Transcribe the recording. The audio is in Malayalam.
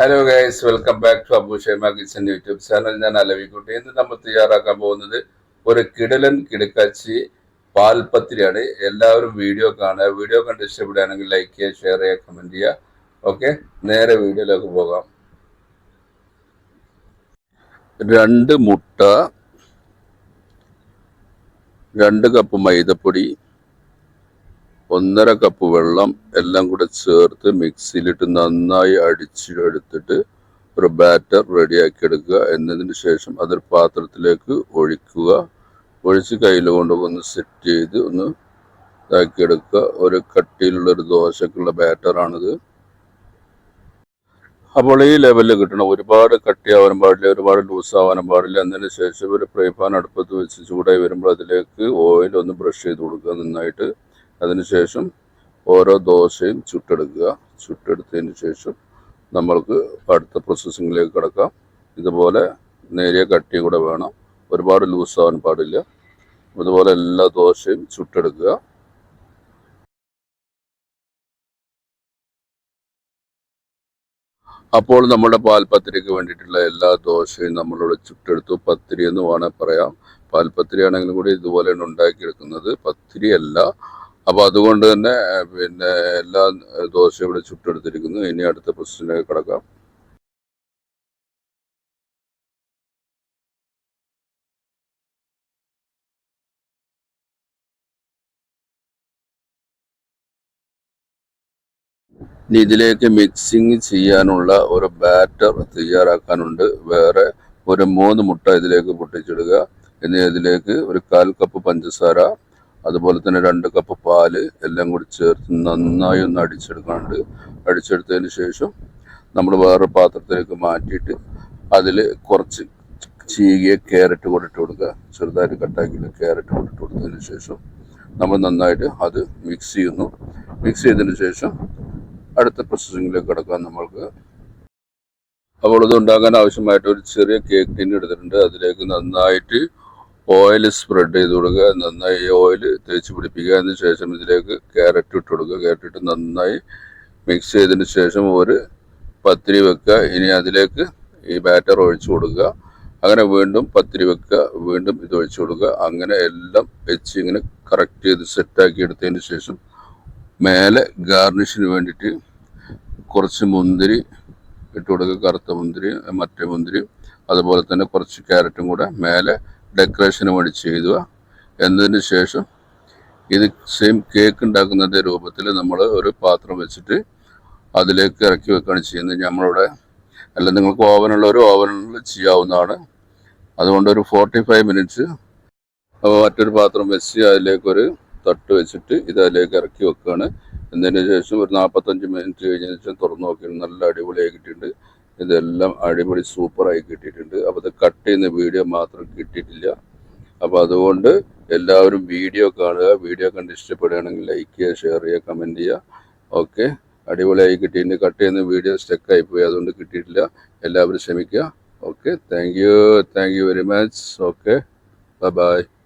Hello guys welcome back to Abu Shaima kitchen YouTube channel ഞാൻ അലവിക്കുട്ടി ഇന്ന് നമ്മൾ തയ്യാറാക്കാൻ പോകുന്നത് ഒരു കിടലൻ കിടക്കാച്ചി പാൽപ്പത്തിരിയാണ്. എല്ലാവരും വീഡിയോ കാണുക. വീഡിയോ കണ്ട് ഇഷ്ടപ്പെടുകയാണെങ്കിൽ ലൈക്ക് ചെയ്യുക ഷെയർ ചെയ്യുക കമന്റ് ചെയ്യുക. ഓക്കെ നേരെ വീഡിയോയിലേക്ക് പോകാം. രണ്ട് മുട്ട രണ്ട് കപ്പ് മൈദപ്പൊടി ഒന്നര കപ്പ് വെള്ളം എല്ലാം കൂടെ ചേർത്ത് മിക്സിയിലിട്ട് നന്നായി അടിച്ചെടുത്തിട്ട് ഒരു ബാറ്റർ റെഡിയാക്കി എടുക്കുക. എന്നതിന് ശേഷം അതൊരു പാത്രത്തിലേക്ക് ഒഴിക്കുക. ഒഴിച്ച് കയ്യിൽ കൊണ്ട് ഒന്ന് സെറ്റ് ചെയ്ത് ഒന്ന് ഇതാക്കിയെടുക്കുക ഒരു കട്ടിയിലുള്ള ഒരു ദോശക്കുള്ള ബാറ്ററാണിത് അപ്പോൾ ഈ ലെവലിൽ കിട്ടണം. ഒരുപാട് കട്ടിയാവാനും പാടില്ല ഒരുപാട് ലൂസ് ആവാനും പാടില്ല. എന്നതിന് ശേഷം ഒരു ഫ്രൈ പാൻ അടുപ്പത്ത് വെച്ച് ചൂടായി വരുമ്പോൾ അതിലേക്ക് ഓയിൽ ഒന്ന് ബ്രഷ് ചെയ്ത് കൊടുക്കുക നന്നായിട്ട്. അതിനുശേഷം ഓരോ ദോശയും ചുട്ടെടുക്കുക. ചുട്ടെടുത്തതിന് ശേഷം നമ്മൾക്ക് അടുത്ത പ്രോസസ്സിങ്ങിലേക്ക് കിടക്കാം. ഇതുപോലെ നേരിയ കട്ടി കൂടെ വേണം. ഒരുപാട് ലൂസാവാൻ പാടില്ല. അതുപോലെ എല്ലാ ദോശയും ചുട്ടെടുക്കുക. അപ്പോൾ നമ്മുടെ പാൽപത്തിരിക്ക് വേണ്ടിയിട്ടുള്ള എല്ലാ ദോശയും നമ്മളിവിടെ ചുട്ടെടുത്തു. പത്തിരി എന്ന് വേണേൽ പറയാം. പാൽപത്തിരി ആണെങ്കിലും കൂടി ഇതുപോലെയാണ് ഉണ്ടാക്കിയെടുക്കുന്നത്. പത്തിരി അല്ല അപ്പോൾ അതുകൊണ്ട് തന്നെ പിന്നെ എല്ലാ ദോശയും ഇവിടെ ചുട്ടെടുത്തിരിക്കുന്നു. ഇനി അടുത്ത പ്രശ്നത്തിലേക്ക് കിടക്കാം. ഇനി ഇതിലേക്ക് മിക്സിങ് ചെയ്യാനുള്ള ഒരു ബാറ്റർ തയ്യാറാക്കാനുണ്ട്. വേറെ ഒരു മൂന്ന് മുട്ട ഇതിലേക്ക് പൊട്ടിച്ചിടുക. ഇനി ഇതിലേക്ക് ഒരു കാൽ കപ്പ് പഞ്ചസാര അതുപോലെ തന്നെ രണ്ട് കപ്പ് പാൽ എല്ലാം കൂടി ചേർത്ത് നന്നായി ഒന്ന് അടിച്ചെടുക്കാണ്ട് അടിച്ചെടുത്തതിന് ശേഷം നമ്മൾ വേറെ പാത്രത്തിലേക്ക് മാറ്റിയിട്ട് അതിൽ കുറച്ച് ചീകിയ ക്യാരറ്റ് കൂടെ ഇട്ട് കൊടുക്കുക. ചെറുതായിട്ട് കട്ടാക്കിയിട്ട് ക്യാരറ്റ് കൂടെ ഇട്ട് കൊടുത്തതിന് ശേഷം നമ്മൾ നന്നായിട്ട് അത് മിക്സ് ചെയ്യുന്നു. മിക്സ് ചെയ്തതിന് ശേഷം അടുത്ത പ്രോസസ്സിങ്ങിലേക്ക് കിടക്കാൻ നമ്മൾക്ക് അപ്പോൾ ഇത് ഉണ്ടാക്കാൻ ആവശ്യമായിട്ട് ഒരു ചെറിയ കേക്ക് ടിൻ എടുത്തിട്ടുണ്ട്. അതിലേക്ക് നന്നായിട്ട് ഓയിൽ സ്പ്രെഡ് ചെയ്ത് കൊടുക്കുക നന്നായി ഓയിൽ തേച്ച് പിടിപ്പിക്കുക അതിന് ശേഷം ഇതിലേക്ക് ക്യാരറ്റ് ഇട്ട് കൊടുക്കുക. ക്യാരറ്റ് ഇട്ട് നന്നായി മിക്സ് ചെയ്തതിന് ശേഷം ഒരു പത്തിരി വെക്കുക. ഇനി അതിലേക്ക് ഈ ബാറ്റർ ഒഴിച്ചു കൊടുക്കുക. അങ്ങനെ വീണ്ടും പത്തിരി വെക്കുക. വീണ്ടും ഇത് ഒഴിച്ചു കൊടുക്കുക. അങ്ങനെ എല്ലാം വെച്ച് ഇങ്ങനെ കറക്റ്റ് ചെയ്ത് സെറ്റാക്കി എടുത്തതിന് ശേഷം മേലെ ഗാർണിഷിന് വേണ്ടിയിട്ട് കുറച്ച് മുന്തിരി ഇട്ട് കൊടുക്കുക. കറുത്ത മുന്തിരി മറ്റേ മുന്തിരി അതുപോലെ തന്നെ കുറച്ച് ക്യാരറ്റും കൂടെ മേലെ ഡെക്കറേഷന് വേണ്ടി ചെയ്യുക. എന്നതിന് ശേഷം ഇത് സെയിം കേക്ക് ഉണ്ടാക്കുന്നതിന്റെ രൂപത്തിൽ നമ്മൾ ഒരു പാത്രം വെച്ചിട്ട് അതിലേക്ക് ഇറക്കി വെക്കുകയാണ് ചെയ്യുന്നത്. നമ്മളിവിടെ അല്ല നിങ്ങൾക്ക് ഓവനുള്ള ഒരു ഓവനിൽ ചെയ്യാവുന്നതാണ്. അതുകൊണ്ട് ഒരു ഫോർട്ടി ഫൈവ് മിനിറ്റ്സ് മറ്റൊരു പാത്രം വെച്ച് അതിലേക്കൊരു തട്ട് വെച്ചിട്ട് ഇത് അതിലേക്ക് ഇറക്കി വെക്കുകയാണ്. എന്നതിന് ശേഷം ഒരു നാൽപ്പത്തഞ്ച് മിനിറ്റ് കഴിഞ്ഞതിന് ശേഷം തുറന്നു നോക്കി നല്ല അടിപൊളിയായി കിട്ടിയിട്ടുണ്ട്. ഇതെല്ലാം അടിപൊളി സൂപ്പറായി കിട്ടിയിട്ടുണ്ട്. അപ്പോൾ അത് കട്ട് ചെയ്യുന്ന വീഡിയോ മാത്രം കിട്ടിയിട്ടില്ല. അപ്പോൾ അതുകൊണ്ട് എല്ലാവരും വീഡിയോ കാണുക. വീഡിയോ കണ്ട് ഇഷ്ടപ്പെടുകയാണെങ്കിൽ ലൈക്ക് ചെയ്യുക ഷെയർ ചെയ്യുക കമന്റ് ചെയ്യുക. ഓക്കെ അടിപൊളിയായി കിട്ടിയിട്ടുണ്ട്. കട്ട് ചെയ്യുന്ന വീഡിയോ സ്റ്റക്കായി പോയി. അതുകൊണ്ട് കിട്ടിയിട്ടില്ല. എല്ലാവരും ശ്രമിക്കുക. Okay thank you thank you very much okay bye bye